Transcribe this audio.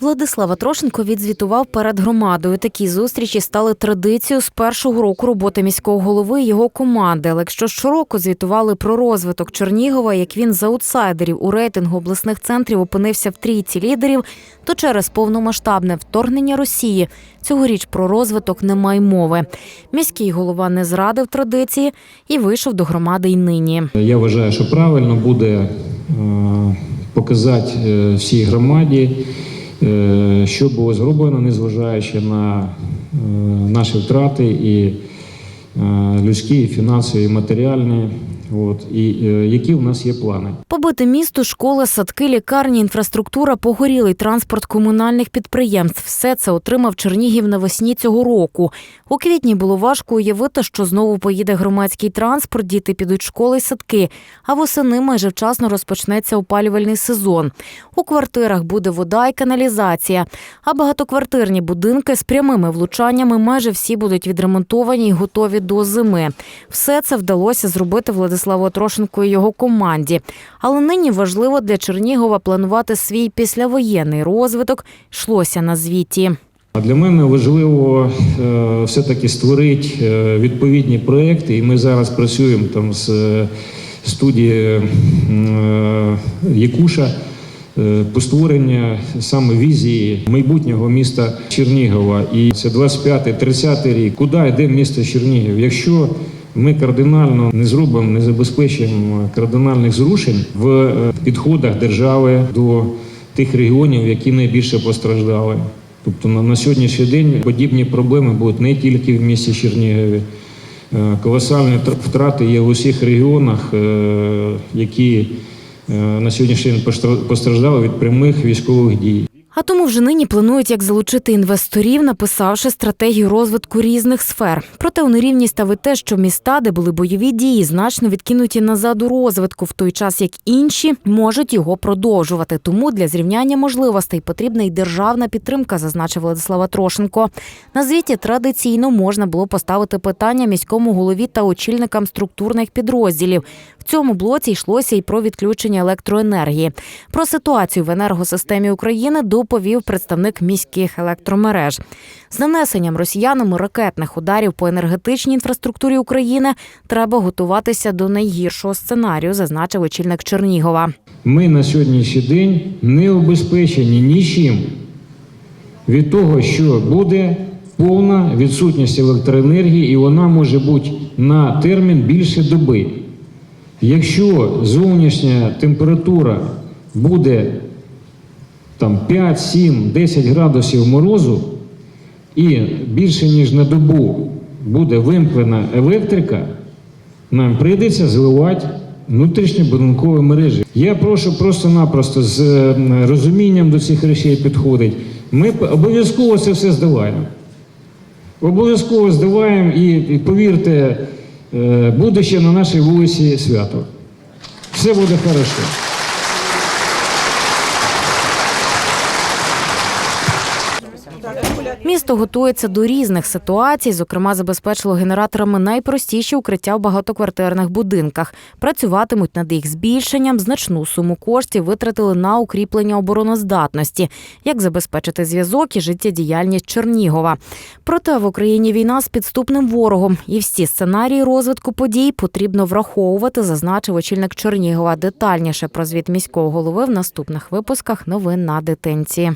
Владислав Атрошенко відзвітував перед громадою. Такі зустрічі стали традицією з першого року роботи міського голови і його команди. Але якщо щороку звітували про розвиток Чернігова, як він з аутсайдерів у рейтингу обласних центрів опинився в трійці лідерів, то через повномасштабне вторгнення Росії цьогоріч про розвиток немає мови. Міський голова не зрадив традиції і вийшов до громади й нині. Я вважаю, що правильно буде е, показати е, всій громаді, що було зроблено, незважаючи на е, наші втрати і е, людські, і фінансові, і матеріальні. От, і е, які в нас є плани. Побите місто, школи, садки, лікарні, інфраструктура, погорілий транспорт комунальних підприємств. Все це отримав Чернігів навесні цього року. У квітні було важко уявити, що знову поїде громадський транспорт, діти підуть школи й садки. А восени майже вчасно розпочнеться опалювальний сезон. У квартирах буде вода і каналізація. А багатоквартирні будинки з прямими влучаннями майже всі будуть відремонтовані і готові до зими. Все це вдалося зробити Владиславу Трошенку і його команді. Але нині важливо для Чернігова планувати свій післявоєнний розвиток. Йшлося на звіті. Для мене важливо е, все-таки створити е, відповідні проекти, і ми зараз працюємо там з е, студією е, Якуша по створенню саме візії майбутнього міста Чернігова. І це 25-30 рік. Куди йде місто Чернігів? Якщо ми кардинально не зробимо, не забезпечимо кардинальних зрушень в е, підходах держави до тих регіонів, які найбільше постраждали. Тобто на, сьогоднішній день подібні проблеми будуть не тільки в місті Чернігові. Е, Колосальні втрати є в усіх регіонах, е, які на сьогоднішній день постраждали від прямих військових дій. А тому вже нині планують, як залучити інвесторів, написавши стратегію розвитку різних сфер. Проте у нерівність ставить те, що міста, де були бойові дії, значно відкинуті назад у розвитку, в той час як інші можуть його продовжувати. Тому для зрівняння можливостей потрібна й державна підтримка, зазначив Владислава Трошенко. На звіті традиційно можна було поставити питання міському голові та очільникам структурних підрозділів. В цьому блоці йшлося й про відключення електроенергії. Про ситуацію в енергосистемі України доповів представник міських електромереж. З нанесенням росіянами ракетних ударів по енергетичній інфраструктурі України треба готуватися до найгіршого сценарію, зазначив очільник Чернігова. Ми на сьогоднішній день не обезпечені нічим від того, що буде повна відсутність електроенергії, і вона може бути на термін більше доби. Якщо зовнішня температура буде там 5, 7, 10 градусів морозу, і більше ніж на добу буде вимкнена електрика, нам прийдеться зливати внутрішньобудинкові мережі. Я прошу просто-напросто з е, розумінням до цих речей підходить. Ми обов'язково це все здаваємо. Обов'язково здаваємо і, і повірте, е, буде ще на нашій вулиці свято. Все буде хорошо. Місто готується до різних ситуацій, зокрема, забезпечило генераторами найпростіші укриття в багатоквартирних будинках. Працюватимуть над їх збільшенням. Значну суму коштів витратили на укріплення обороноздатності, як забезпечити зв'язок і життєдіяльність Чернігова. Проте в Україні війна з підступним ворогом, і всі сценарії розвитку подій потрібно враховувати, зазначив очільник Чернігова. Детальніше про звіт міського голови в наступних випусках новин на дитинці.